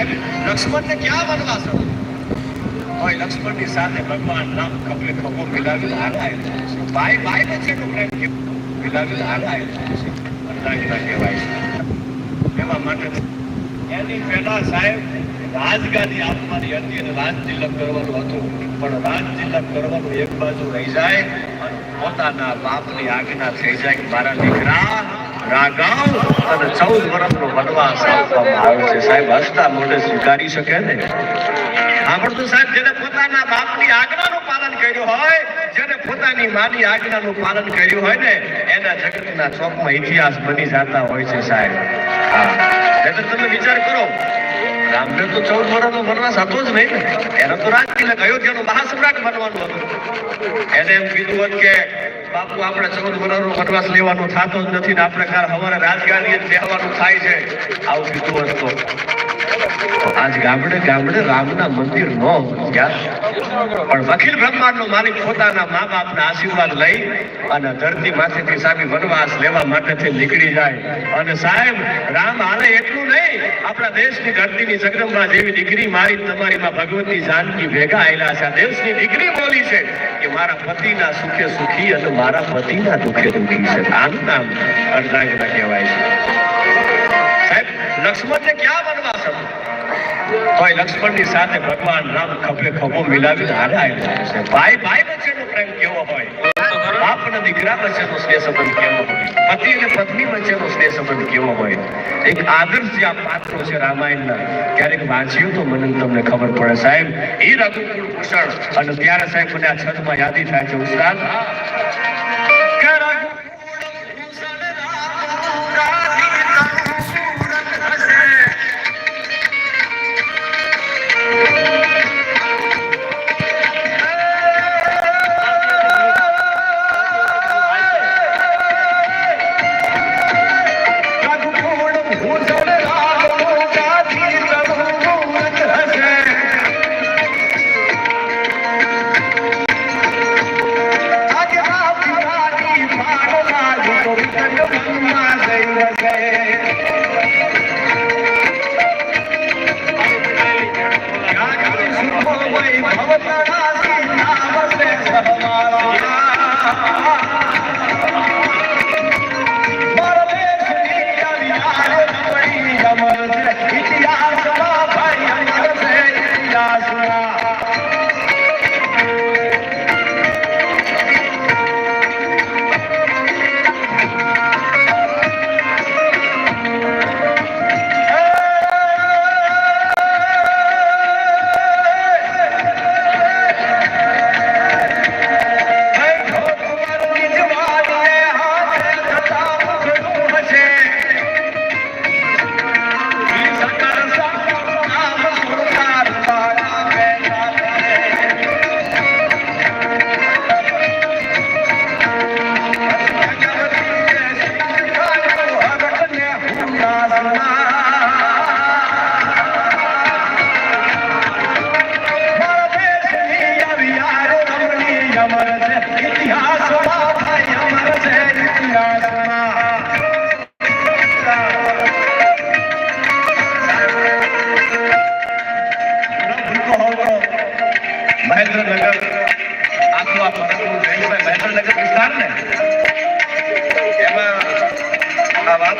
સાહેબ, લક્ષ્મણને ક્યાં વનવાસ હોય લક્ષ્મણની સાથે ભગવાન નામ ખભે ખભો મિલાવી હાલાય ભાઈ ભાઈ વચ્ચેનો પ્રેમ મિલાવી હાલાય માટે એની પહેલા સાહેબ, રાજગાદી આપવાની હતી અને રાજ તિલક કરવાનું હતું. પણ રાજ તિલક કરવાનું એક રહી જાય અને પોતાના બાપની આજ્ઞા થઈ જાય મારા દીકરા રાગાવ અને ચૌદ વર્ષનો વનવાસ આપવામાં આવે છે. સાહેબ, હસતા મોઢે સ્વીકારી શકે ને? સાંભળતું સાહેબ, જેને પોતાના બાપની આજ્ઞાનું પાલન કર્યું હોય, જેને પોતાની માની આજ્ઞાનું પાલન કર્યું હોય ને, એના જગતના ચોકમાં ઇતિહાસ બની જતા હોય છે સાહેબ. હા. એટલે તમે વિચાર કરો રામને તો ચૌદ વર્ષનો વનવાસ હતો જ નહીં. ને એને તો રાજતિલક અયોધ્યાનો મહાસમ્રાટ બનવાનું હતું. એને એમ કીધું હોત કે, બાપુ, આપણે ચૌદ વર્ષનો વનવાસ લેવાનો થતો જ નથી ને આપણે કાલ હવારે રાજગાડીએ જ લેવાનું થાય છે. આવું કીધું હતું આજ ગામડે ગામડે રામના મંદિર ન પણ અખિલ બ્રહ્માંડનો માલિક પોતાના મા બાપના આશીર્વાદ લઈ અને ધરતી માથેથી સાબી વનવાસ લેવા માટે નીકળી જાય. અને સાહેબ, રામ હાલે એટલું નહીં, આપણા દેશની ધરતીની જગદંબા જેવી દીકરી મારી તમારી માં ભગવતી જાનકી ભેગા આવેલા છે. દેશની દીકરી બોલી છે કે મારા પતિના સુખે સુખી અને મારા પતિના દુખે દુખી છે. આનું નામ અર્ધાંગના કહેવાય છે. લક્ષ્મણને ક્યાં વનવાસ હતો? ભાઈ, લક્ષ્મણની સાથે ભગવાન રામ ખભે ખભો મિલાવીને હારે આવેલા છે. ભાઈ ભાઈ વચ્ચેનો પ્રેમ કેવો હોય? બાપ અને દીકરા વચ્ચેનો સ્નેહ સંબંધ કેવો હોય? પતિ અને પત્ની વચ્ચેનો સ્નેહ સંબંધ કેવો હોય? એક આદર્શ જે આ પાત્રો છે રામાયણના, ક્યારેક વાંચ્યું તો મને તમને ખબર પડે, સાહેબ એ રઘુકુળ ભૂષણ. અને ત્યારે સાહેબ મને આ છતમાં યાદી થાય છે, ઉસ્તાદ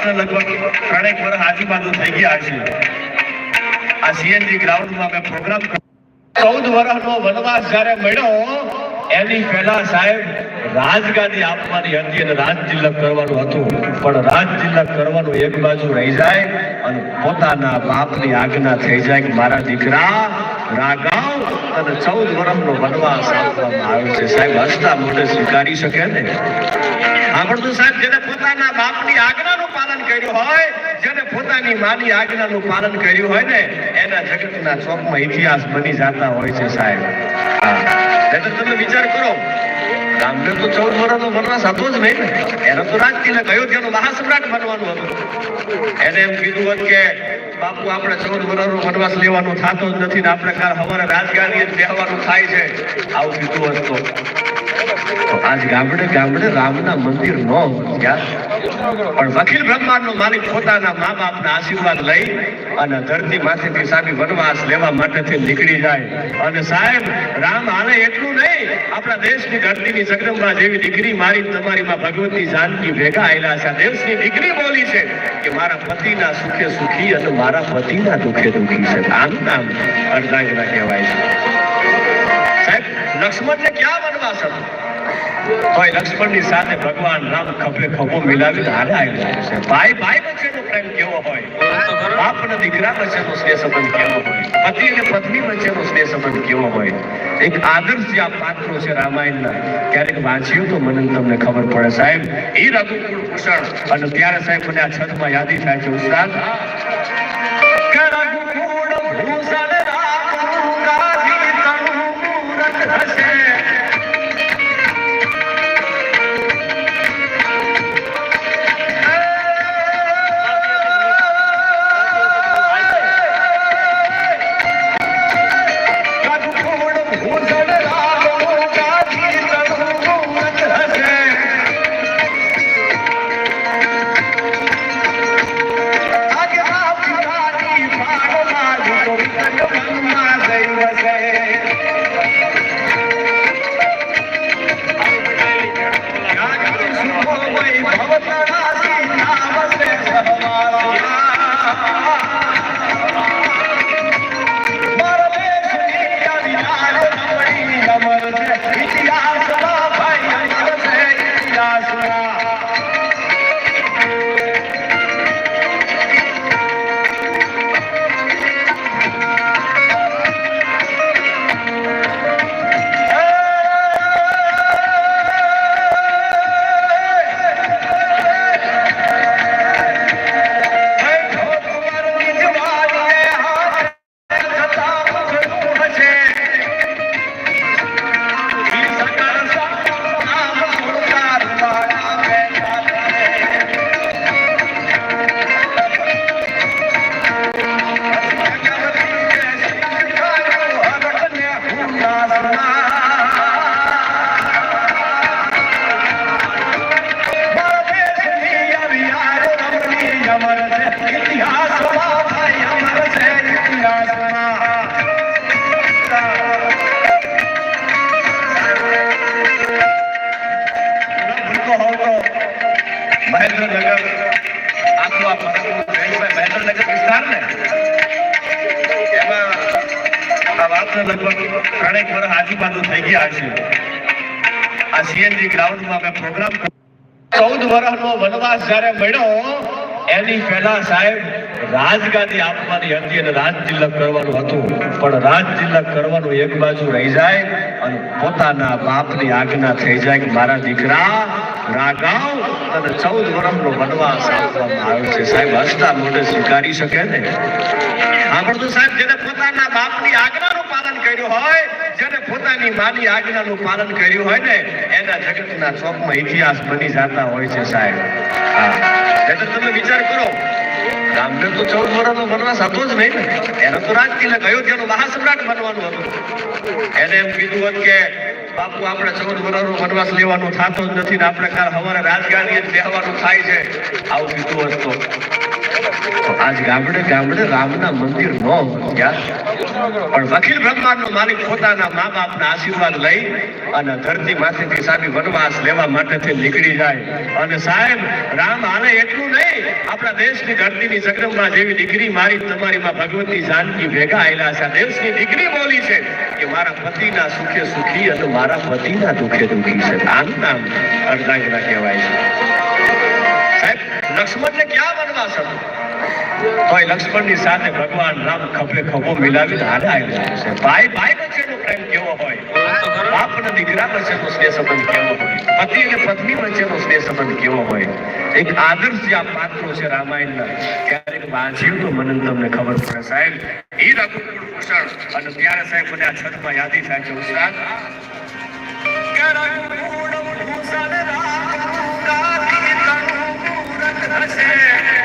એમાં આ વાતને લગભગ ત્રણેક વર્ષ આજુબાજુ થઈ ગયા છે. આ સીએનજી ગ્રાઉન્ડમાં અમે પ્રોગ્રામ ચૌદ વર્ષનો વનવાસ જ્યારે મળ્યો, એની પહેલા સાહેબ રાજગાદી આપવાની હતી અને રાજ જિલ્લા કરવાનું હતું. પણ રાજ જિલ્લા કરવાનું એક બાજુ રહી જાય અને પોતાના બાપની આજ્ઞા થઈ જાય કે મારા દીકરા રાગાવ અને ચૌદ વર્ષનો વનવાસ આપવામાં આવ્યો છે. સાહેબ, હસતા મોઢે સ્વીકારી શકે ને? સાંભળતું સાહેબ, જેને પોતાના બાપની આજ્ઞાનું પાલન કર્યું હોય, જેને પોતાની માની આજ્ઞાનું પાલન કર્યું હોય ને, એના જગતના ચોકમાં ઇતિહાસ બની જતા હોય છે સાહેબ. એટલે તમે વિચાર કરો, રામદેવ તો ચૌદ વર્ષનો વનવાસ હતો જ નહીં ને. એને તો રાજતિલક અયોધ્યાનો મહાસમ્રાટ બનવાનું હતું. એને એમ કીધું હોત કે, બાપુ, આપણે ચૌદ વર્ષનો વનવાસ લેવાનો થતો જ નથી ને, આપણે કાલ હવારે રાજગાડીએ જ બેહવાનું થાય છે. આવું કીધું હોત આજ ગામડે ગામડે રામના મંદિર ન પણ વકીલ બ્રહ્માંડનો માલિક પોતાના મા બાપના આશીર્વાદ લઈ અને ધરતી માંથી સાબી વનવાસ લેવા માટેથી નીકળી જાય. અને સાહેબ, રામ હાલે એટલું નહીં, આપણા દેશની ધરતીની જગદંબા જેવી દીકરી મારી ને તમારી માં ભગવતી જાનકી ભેગા આવેલા છે. દેશની દીકરી બોલી છે કે મારા પતિના સુખે સુખી અને મારા પતિના દુખે દુખી છે. આમ નામ અર્ધાંગના કહેવાય છે. લક્ષ્મણને ક્યાં વનવાસ હતો? ભાઈ, લક્ષ્મણની સાથે ભગવાન રામ ખભે ખભો મિલાવીને હારે આવ્યા છે. ભાઈ ભાઈ વચ્ચેનો પ્રેમ કેવો હોય? બાપ અને દીકરા વચ્ચેનો સ્નેહ સંબંધ કેવો હોય? પતિ અને પત્ની વચ્ચેનો સ્નેહ સંબંધ કેવો હોય? એક આદર્શ જે આ પાત્રો છે રામાયણના, ક્યારેક વાંચ્યું તો મને તમને ખબર પડે સાહેબ એ રઘુકુળ ભૂષણ. અને ત્યારે સાહેબ મને આ છતમાં યાદી થાય છે, ઉસ્તાદ લગભગ ત્રણેક વર્ષ આજુબાજુ થઈ ગયા છે. આ સીએનજી ગ્રાઉન્ડમાં અમે પ્રોગ્રામ ચૌદ વર્ષનો વનવાસ જ્યારે મળ્યો, એની પહેલા સાહેબ રાજગાદી આપવાની હતી અને રાજ તિલક કરવાનું હતું. પણ રાજ તિલક કરવાનું એક બાજુ રહી જાય અને પોતાના બાપની આજ્ઞા થઈ જાય કે મારા દીકરા રાગાવ અને ચૌદ વર્ષનો વનવાસ આપવામાં આવ્યો છે. સાહેબ હસતા મોઢે સ્વીકારી શકે ને? સાંભળતો સાહેબ, જેને પોતાના બાપની આજ્ઞા કર્યું હોય, જેને પોતાની માની આજ્ઞાનું પાલન કર્યું હોય ને, એના જગતના ચોકમાં ઇતિહાસ બની જતા હોય છે સાહેબ. હા. તમે વિચાર કરો. રામને તો ચૌદ વર્ષનો વનવાસ હતો જ નહીં ને. એને તો રાજ તિલક અયોધ્યાનો મહાસમ્રાટ બનવાનું હતું. એને એમ કીધું હતું કે, બાપુ, આપણે ચૌદ વર્ષનો વનવાસ લેવાનો થતો જ નથી ને, આપણે કાલ હવારે રાજગાડીએ જ લેવાનું થાય છે. આવું કીધું હોત આજ ગામડે ગામડે રામના મંદિર ન પણ વકીલ બ્રહ્માંડનો માલિક પોતાના મા બાપના આશીર્વાદ લઈ અને ધરતી માથેથી સાબી વનવાસ લેવા માટે નીકળી જાય. અને સાહેબ, રામ હાલે એટલું નહીં. આપણા દેશની ધરતીની જગદંબા જેવી દીકરી મારી ને તમારી માં ભગવતી જાનકી ભેગા આયેલા છે. દેશની દીકરી બોલી છે કે મારા પતિના સુખે સુખી અને મારા પતિના દુઃખે દુઃખી છે. આમ નામ અર્ધાંગના કહેવાય છે. સાહેબ, લક્ષ્મણને ક્યાં વનવાસ હતો? તોય લક્ષ્મણની સાથે ભગવાન રામ ખભે ખભો મિલાવીને હારે આવ્યા છે. ભાઈ ભાઈ વચ્ચેનો પ્રેમ કેવો હોય? બાપ અને દીકરા વચ્ચેનો સ્નેહ સંબંધ કેવો હોય? પતિ અને પત્ની વચ્ચેનો સ્નેહ સંબંધ કેવો હોય? એક આદર્શ જે આ પાત્રો છે રામાયણના, ક્યારેક વાંચ્યું તો મને તમને ખબર પડે સાહેબ એ રઘુકુળ કુશળ અને ત્યારે સાહેબ મને આ છતમાં યાદી થાય છે ઉસ્તાદ. રઘુકુળ ભૂષણ રાખું કાકી તનુ મૂરત હશે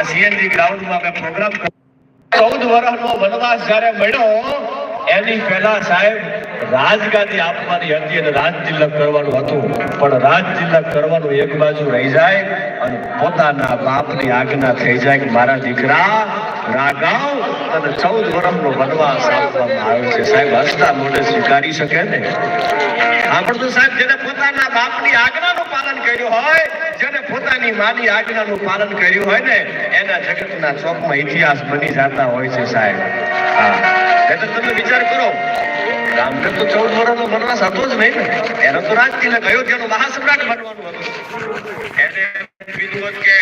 આ સીએનજી ગ્રાઉન્ડમાં અમે પ્રોગ્રામ ચૌદ વર્ષનો વનવાસ જ્યારે મળ્યો, એની પહેલા સાહેબ રાજગાદી આપવાની હતી અને રાજ તિલક કરવાનું હતું. પણ રાજ તિલક કરવાનું એક બાજુ રહી જાય અને પોતાના બાપની આજ્ઞા થઈ જાય કે મારા દીકરા રાગાવ અને ચૌદ વર્ષનો વનવાસ આપવામાં આવ્યો છે. સાહેબ, હસતા મોઢે સ્વીકારી શકે ને? આપણે તો સાહેબ, જેને પોતાના બાપની આજ્ઞાનું પાલન કર્યું હોય, જેને પોતાની માની આજ્ઞાનું પાલન કર્યું હોય ને, એના જગતના ચોકમાં ઇતિહાસ બની જતા હોય છે સાહેબ. હા. તમે વિચાર કરો રામદેવ તો ચૌદ વર્ષનો વનવાસ હતો જ નહીં ને. એનો તો રાજ તિલક અયોધ્યાનો મહાસમ્રાટ બનવાનું હતું. એને કીધું કે